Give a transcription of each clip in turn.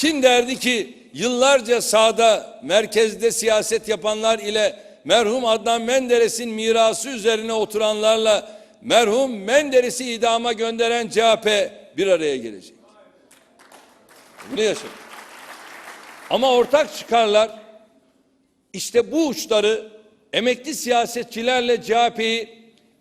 Kim derdi ki yıllarca sağda, merkezde siyaset yapanlar ile merhum Adnan Menderes'in mirası üzerine oturanlarla merhum Menderes'i idama gönderen CHP bir araya gelecek. Bunu yaşadık. Ama ortak çıkarlar işte bu uçları emekli siyasetçilerle CHP'yi,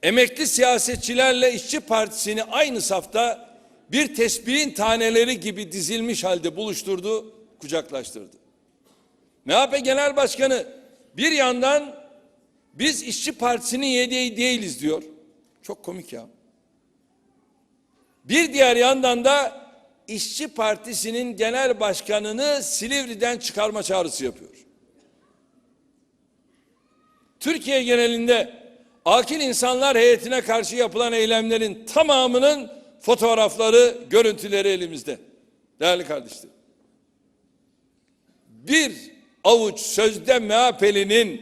emekli siyasetçilerle İşçi Partisi'ni aynı safta bir tesbihin taneleri gibi dizilmiş halde buluşturdu, kucaklaştırdı. MHP Genel Başkanı bir yandan biz İşçi Partisi'nin yedeği değiliz diyor. Çok komik ya. Bir diğer yandan da İşçi Partisi'nin genel başkanını Silivri'den çıkarma çağrısı yapıyor. Türkiye genelinde akil insanlar heyetine karşı yapılan eylemlerin tamamının fotoğrafları, görüntüleri elimizde. Değerli kardeşlerim. Bir avuç sözde MHP'linin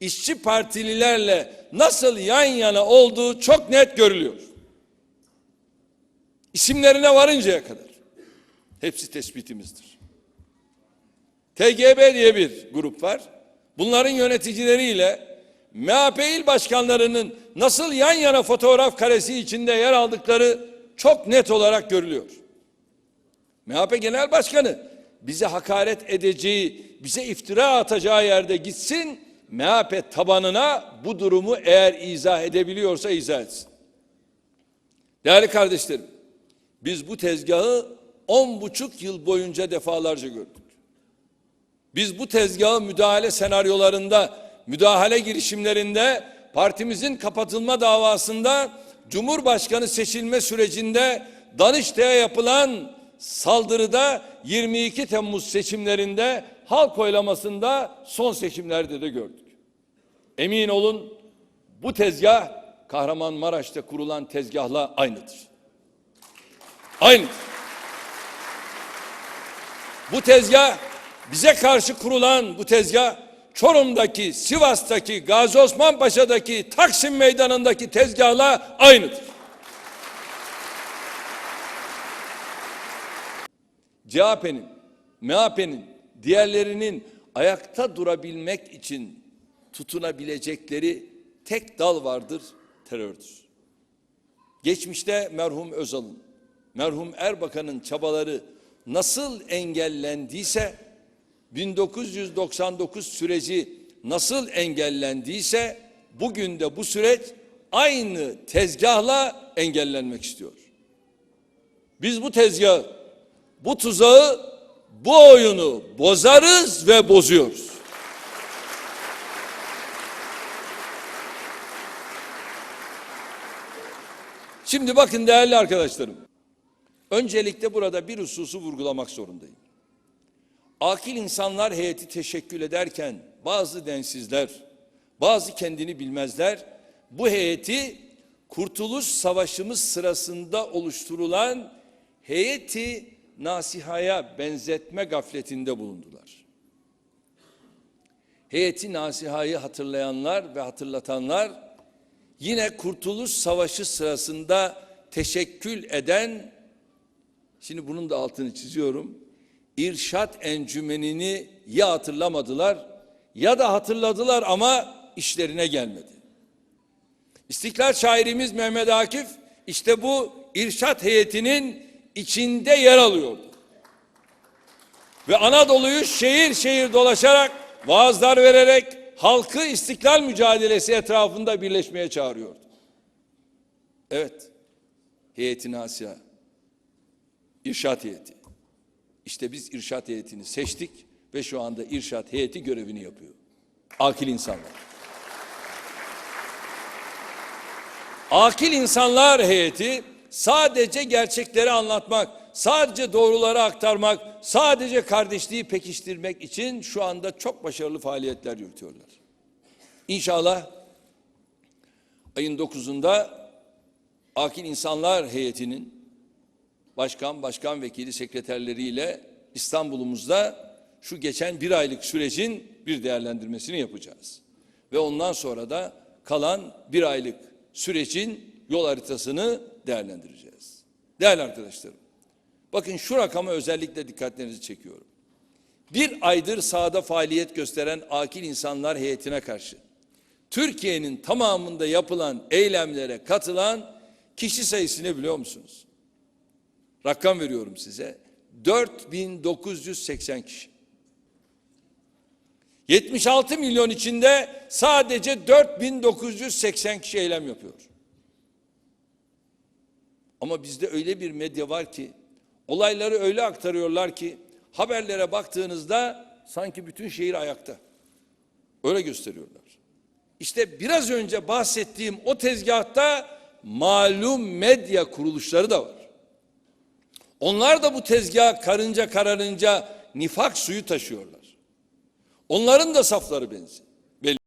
işçi partililerle nasıl yan yana olduğu çok net görülüyor. İsimlerine varıncaya kadar. Hepsi tespitimizdir. TGB diye bir grup var. Bunların yöneticileriyle MHP il başkanlarının nasıl yan yana fotoğraf karesi içinde yer aldıkları çok net olarak görülüyor. MHP Genel Başkanı bize hakaret edeceği, bize iftira atacağı yerde gitsin, MHP tabanına bu durumu eğer izah edebiliyorsa izah etsin. Değerli kardeşlerim, biz bu tezgahı on buçuk yıl boyunca defalarca gördük. Biz bu tezgahı müdahale senaryolarında, müdahale girişimlerinde, partimizin kapatılma davasında, Cumhurbaşkanı seçilme sürecinde, Danıştay'a yapılan saldırıda 22 Temmuz seçimlerinde, halk oylamasında son seçimlerde de gördük. Emin olun bu tezgah Kahramanmaraş'ta kurulan tezgahla aynıdır. Aynıdır. Bu tezgah bize karşı kurulan bu tezgah Çorum'daki, Sivas'taki, Gazi Osman Paşa'daki, Taksim Meydanı'ndaki tezgahla aynıdır. CHP'nin, MHP'nin, diğerlerinin ayakta durabilmek için tutunabilecekleri tek dal vardır, terördür. Geçmişte merhum Özal'ın, merhum Erbakan'ın çabaları nasıl engellendiyse 1999 süreci nasıl engellendiyse bugün de bu süreç aynı tezgahla engellenmek istiyor. Biz bu tezgahı, bu tuzağı, bu oyunu bozarız ve bozuyoruz. Şimdi bakın değerli arkadaşlarım. Öncelikle burada bir hususu vurgulamak zorundayım. Akil insanlar heyeti teşekkül ederken bazı densizler, bazı kendini bilmezler bu heyeti Kurtuluş Savaşımız sırasında oluşturulan heyeti nasihaya benzetme gafletinde bulundular. Heyeti nasihayı hatırlayanlar ve hatırlatanlar yine Kurtuluş Savaşı sırasında teşekkül eden Şimdi bunun da altını çiziyorum. İrşat encümenini ya hatırlamadılar ya da hatırladılar ama işlerine gelmedi. İstiklal şairimiz Mehmet Akif işte bu irşat heyetinin içinde yer alıyordu. Ve Anadolu'yu şehir şehir dolaşarak vaazlar vererek halkı istiklal mücadelesi etrafında birleşmeye çağırıyordu. Evet. Heyeti Nasiha. İrşat heyeti. İşte biz irşat heyetini seçtik ve şu anda irşat heyeti görevini yapıyor. Akil insanlar. Akil insanlar heyeti sadece gerçekleri anlatmak, sadece doğruları aktarmak, sadece kardeşliği pekiştirmek için şu anda çok başarılı faaliyetler yürütüyorlar. İnşallah ayın 9'unda Akil İnsanlar heyetinin başkan, başkan vekili sekreterleriyle İstanbul'umuzda şu geçen bir aylık sürecin bir değerlendirmesini yapacağız. Ve ondan sonra da kalan bir aylık sürecin yol haritasını değerlendireceğiz. Değerli arkadaşlarım, Bakın şu rakama özellikle dikkatlerinizi çekiyorum. Bir aydır sahada faaliyet gösteren akil insanlar heyetine karşı Türkiye'nin tamamında yapılan eylemlere katılan kişi sayısını biliyor musunuz? Rakam veriyorum size. 4980 kişi. 76 milyon içinde sadece 4980 kişi eylem yapıyor. Ama bizde öyle bir medya var ki olayları öyle aktarıyorlar ki haberlere baktığınızda sanki bütün şehir ayakta. Öyle gösteriyorlar. İşte biraz önce bahsettiğim o tezgahta malum medya kuruluşları da var. Onlar da bu tezgaha karınca kararınca nifak suyu taşıyorlar. Onların da safları benziyor.